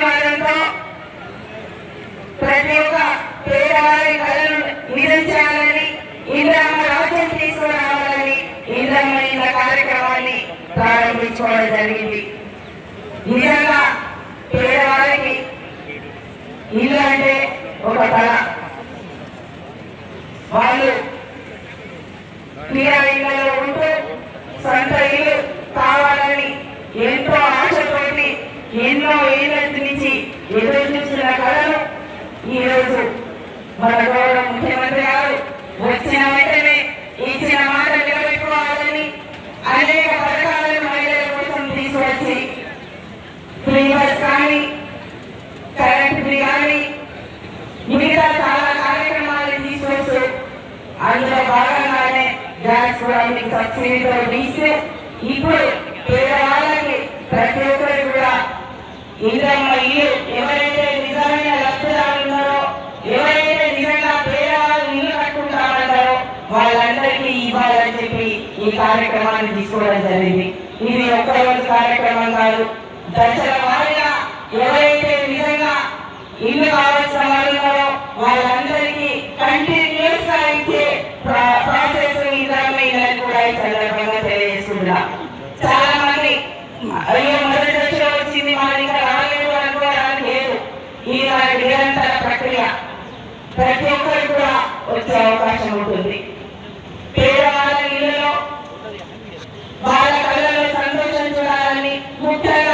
ఆశీర్వాదంతో ప్రతి ఒక్క పేదవారి కళను నిజం చేయాలని ఇంద్రమ్మ రాజ్యం తీసుకురావాలని ఇంద్రమ్మ ఇళ్ళ కార్యక్రమాన్ని ప్రారంభించుకోవడం జరిగింది. నిజంగా పేదవారికి ఇల్లు అంటే ఒక కళ వాళ్ళు క్రీడా ఇళ్ళలో మన గౌరవ ముఖ్యమంత్రి గారు వచ్చిన వెంటనే ఇచ్చిన మాట నిలబెట్టుకోవాలని అనేక పథకాలను మహిళల కోసం తీసుకొచ్చి ఫ్రీ బస్ కానీ కరెంట్ ఫ్రీ కానీ మిగతా చాలా కార్యక్రమాలను తీసుకొస్తూ అందులో భాగంగానే గ్యాస్ కూడా మీకు సబ్సిడీతో ఇస్తే ఇప్పుడు పేదవాళ్ళకి ప్రతి ఒక్కరు కూడా ఇంద్రమ్మ ఇల్లు ఎవరైనా వాళ్ళందరికీ ఇవ్వాలని చెప్పి ఈ కార్యక్రమాన్ని తీసుకోవడం జరిగింది. ఇది ఒక్క రోజు కార్యక్రమం కాదు. దశల వారిగా ఎవరైతే నిజంగా ఇల్లు కావాల్సిన వాళ్ళు వాళ్ళందరికీ కంటిన్యూస్గా ఇచ్చే ప్రాసెస్ ఇంద్రమ్మ ఇళ్ళని కూడా ఈ సందర్భంగా తెలియజేసుకుంటున్నా. చాలా మంది అయ్యో మొదటి దశలో వచ్చింది మనం ఇంకా రాలేదు అనుకోవడానికి లేదు. ఇది మన నిరంతర ప్రక్రియ. ప్రతి ఒక్కరు కూడా వచ్చే అవకాశం ఉంటుంది. ಮುಕ್ತಾಯ